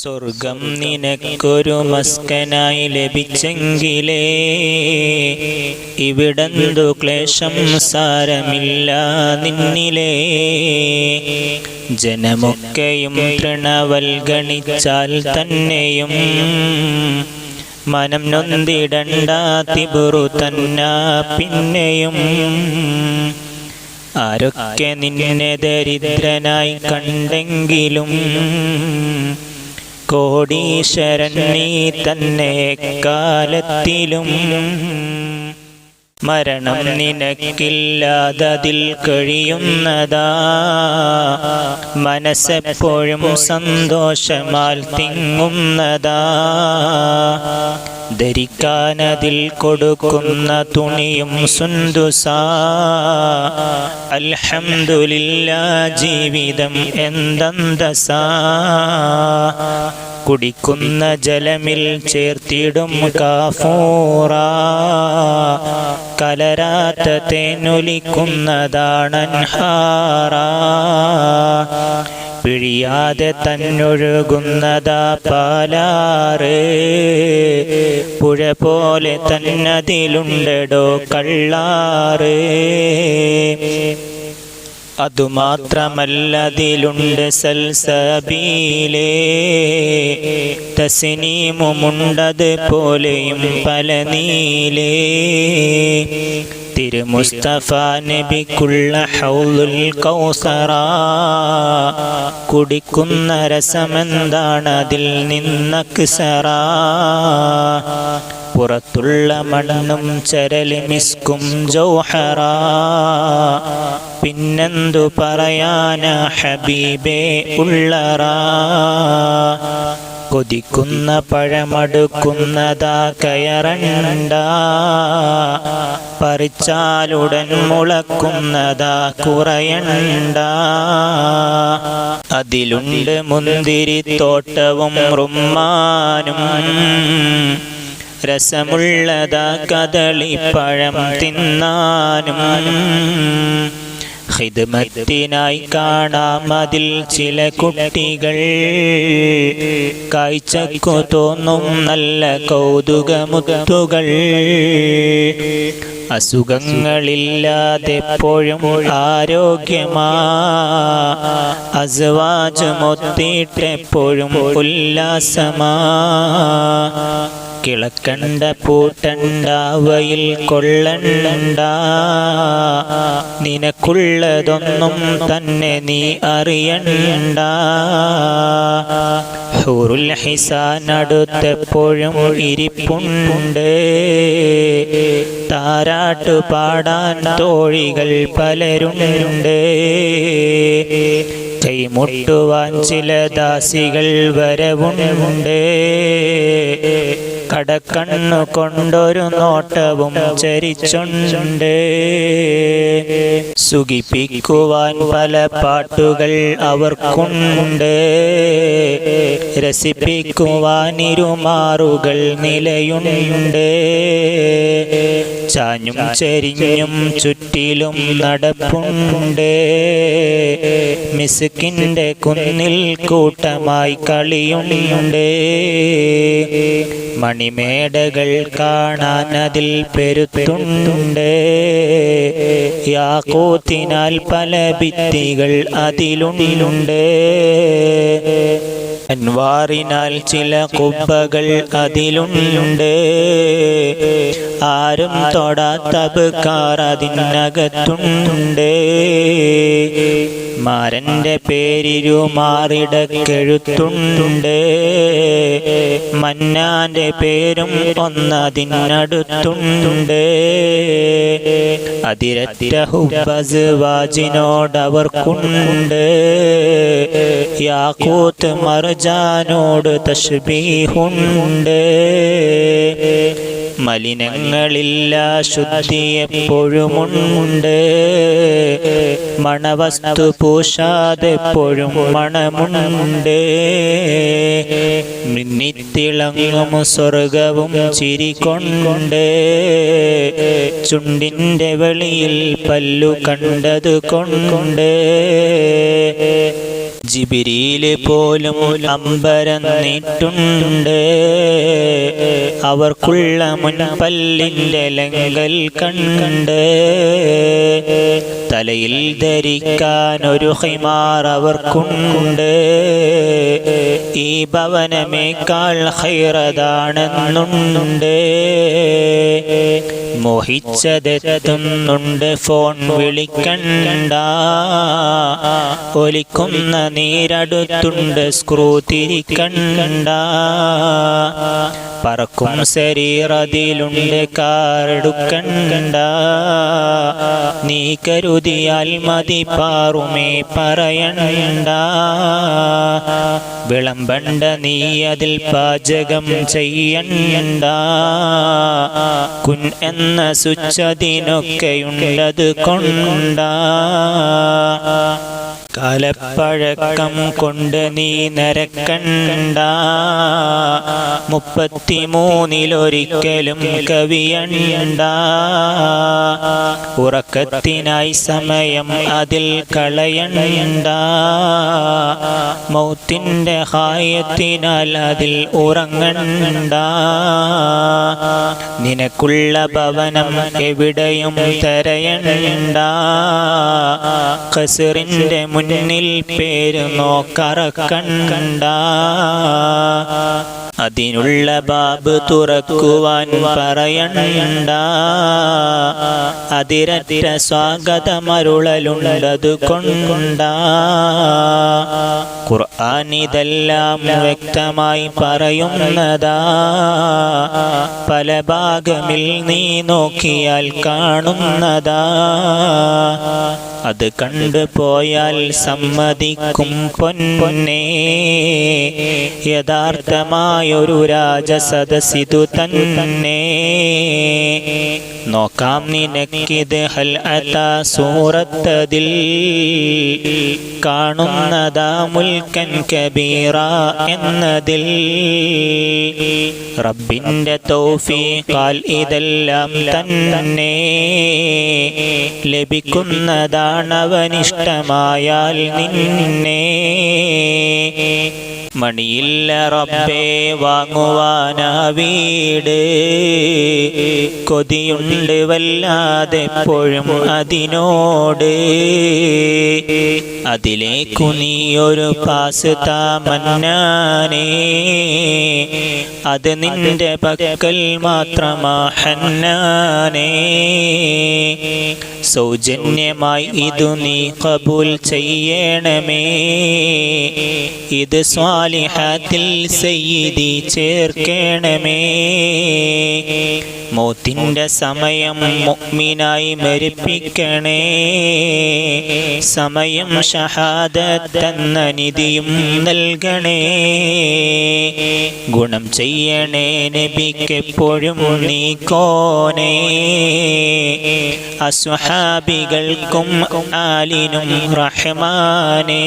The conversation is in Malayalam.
സ്വർഗം നിനക്കൊരു മസ്കനായി ലഭിച്ചെങ്കിലേ ഇവിടന്തു ക്ലേശം സാരമില്ല നിന്നിലേ. ജനമൊക്കെയും തൃണവൽഗണിച്ചാൽ തന്നെയും മനം നൊന്തിടണ്ട തിബുറു തന്ന പിന്നെയും. ആരൊക്കെ നിന്നെ ദരിദ്രനായി കണ്ടെങ്കിലും കോടീശ്വരൻ നീ തന്നെ കാലത്തിലും മരണം നിനക്കില്ലാതതിൽ കഴിയുന്നതാ. മനസ്സെപ്പോഴും സന്തോഷമാൽ തിങ്ങുന്നതാ. ധരിക്കാനതിൽ കൊടുക്കുന്ന തുണിയും സുന്ദുസ. അൽഹംദുലില്ല ജീവിതം എന്തസ കുടിക്കുന്ന ജലമിൽ ചേർത്തിടും കാഫൂറ. കലരാത്ത തേനൊലിക്കുന്നതാണൻഹാറ. പിഴിയാതെ തന്നൊഴുകുന്നതാ പാലാറ്. പുഴ പോലെ തന്നതിലുണ്ടടോ കള്ളാറ്. അതുമാത്രമല്ലതിലുണ്ട് സൽസബീലേ. തസിനീമുമുണ്ടത് പോലെയും പല നീലേ. തിരുമുസ്തഫ നബിക്കുള്ള ഹൗലുൽ കൗസറ. കുടിക്കുന്ന രസമെന്താണ് അതിൽ നിന്നക്സറ പുറത്തുള്ള മണ്ണും ചരലി മിസ്കും ജൗഹറ. പിന്നെന്തു പറയാന ഹബീബേ ഉള്ളറ. കൊതിക്കുന്ന പഴമടുക്കുന്നതാ കയറണ്ട. പറിച്ചാലുടൻ മുളക്കുന്നതാ കുറയണ്ട. അതിലുണ്ട് മുന്തിരിത്തോട്ടവും റുമ്മാനും. രസമുള്ളതാ കദളിപ്പഴം തിന്നാനും. ഹിദ്മത്തിനായി കാണാം അതിൽ ചില കുട്ടികൾ. കാഴ്ചക്കു തോന്നും നല്ല കൗതുകമുത്തുകൾ. അസുഖങ്ങളില്ലാതെപ്പോഴും ആരോഗ്യമാ. അസുവാജുമൊത്തിട്ടെപ്പോഴും ഉല്ലാസമാ. കിളക്കണ്ട പൂട്ടണ്ടാവയിൽ കൊള്ളണ്ട നിനക്കുള്ളതൊന്നും തന്നെ നീ അറിയണ്ട ഹിസാൻ ഹിസാനടുത്തെപ്പോഴും ഇരിപ്പുണ്ട്. താരാട്ടു പാടാൻ തോഴികൾ പലരുണ്ട്. കൈമുട്ടുവാൻ ചില ദാസികൾ വരവുണ്ട്. കടക്കണ്ണു കൊണ്ടൊരു നോട്ടവും ചരിച്ചുണ്ട്. സുഖിപ്പിക്കുവാൻ പല പാട്ടുകൾ അവർക്കുണ്ട്. രസിപ്പിക്കുവാൻ ഇരുമാറുകൾ നിലയുണ്ട്. ചാഞ്ഞും ചെരിഞ്ഞും ചുറ്റിലും നടപ്പുണ്ട്. മിസുക്കിന്റെ കുന്നിൽ കൂട്ടമായി കളിയുണ്ട്. മണിമേടകൾ കാണാൻ അതിൽ പെരുത്തുണ്ട്. യാക്കൂത്തിനാൽ പല ഭിത്തികൾ അതിലുണ്ട്. അൻവാറിനാൽ ചില കുപ്പകൾ അതിലുണ്ട്. ആരും തൊടാത്ത അതിനകത്തുണ്ട്. മാരന്റെ പേരിരു മാറിടക്കെഴുത്തുണ്ട് മന്നാന്റെ പേരും ഒന്നതിനടുത്തുണ്ട്. അതിരറ്റ ഹുബസ് വാജിനോടവർക്കുണ്ട്. യാക്കൂത്ത് മർജാനോട് തശ്ബീഹുണ്ട്. മലിനങ്ങളില്ല ശുദ്ധി എപ്പോഴുമുണ്ട്. മണവസ്തു പൂശാതെപ്പോഴും മണമുണ്ട്. മിന്നിത്തിളങ്ങും സ്വർഗവും ചിരികൊണ്ട് ചുണ്ടിന്റെ വെളിയിൽ പല്ലു കണ്ടത് കൊണ്ട് ജിബിരിയിൽ പോലും അമ്പരന്നിട്ടുണ്ട് അവർക്കുള്ള മുൻപല്ലിന്റെ ലങ്കൽ കണ്ട് തലയിൽ ധരിക്കാൻ ഒരു ഹിമാർ അവർക്കുണ്ട്. ഈ ഭവനമേക്കാൾ ഹൈറതാണെന്നുണ്ട്. മോഹിച്ചതെത്തുന്നുണ്ട് ഫോൺ വിളിക്കണ്ട. ഒലിക്കുന്ന നീരടുത്തുണ്ട് സ്ക്രൂ തിരിക്കണ്ട. പറക്കും ശരീരതിലുണ്ട് കാറെടുക്കണ്ട നീ കരുതിയാൽ മതി പാറുമേ പറയണ്ട. വിളമ്പണ്ട നീ അതിൽ പാചകം ചെയ്യണ്ട. കുൻ എന്ന സുച്ചതിനൊക്കെയുണ്ടത് കൊണ്ട. കാലപ്പഴക്കം കൊണ്ട് നീ നരക്കണ്ട. മുപ്പത്തിമൂന്നിലൊരിക്കലും കവിയണ്ട. ഉറക്കത്തിനായി സമയം അതിൽ കളയണ്ട. മൗത്തിന്റെ ഹായത്തിനാൽ അതിൽ ഉറങ്ങണ്ട. നിനക്കുള്ള ഭവനം എവിടെയും തരയണ്ട. ഖസറിന്റെ മുന്നിൽ പേര് നോക്കറ നോക്കറക്കണ്ട അതിനുള്ള ബാബ് തുറക്കുവാൻ പറയണ്ട. അതിരതിര സ്വാഗതമരുളലുള്ളതു കൊണ്ട ഖുർആൻ ഇതെല്ലാം വ്യക്തമായി പറയുന്നതാ. പല ഭാഗമിൽ നീ നോക്കിയാൽ കാണുന്നതാ. അത് കണ്ടു പോയാൽ സമ്മതിക്കും പൊന്നെ. യഥാർത്ഥമായൊരു രാജസദസ്സിതു തന്നെ. നോക്കാം നിനക്കിത് ഹൽ അത സൂറത്തതിൽ. കാണുന്നതാ മുൽക്കൻ കബീറ എന്നതിൽ. റബ്ബിന്റെ തൗഫീഖാൽ ഇതെല്ലാം തന്നെ. ലഭിക്കുന്നതാണവനിഷ്ടമായാൽ നിന്നെ. മണിയില്ല റബ്ബേ വാങ്ങുവാനാ വീട്. കൊതിയുണ്ട് വല്ലാതെ എപ്പോഴും അതിനോട്. അതിലേക്കു നീ ഒരു പാസ് താമന്നാനേ. അത് നിന്റെ പക്കൽ മാത്രമാ ഹന്നാനേ. സൗജന്യമായി ഇതു നീ കബൂൽ ചെയ്യണമേ. ഇത് സ്വാലിഹത്തിൽ സയ്യിദി ചേർക്കണമേ. മോത്തിന്റെ സമയം മുഗ്മിനായി മരിപ്പിക്കണേ. സമയം ഷഹാദത്തെന്ന നിധിയും നൽകണേ. ഗുണം ചെയ്യണേ നബിക്കെപ്പോഴും നീ കോനേ അസ്വഹാബികൾക്കും ആലിനും റഹ്മാനേ.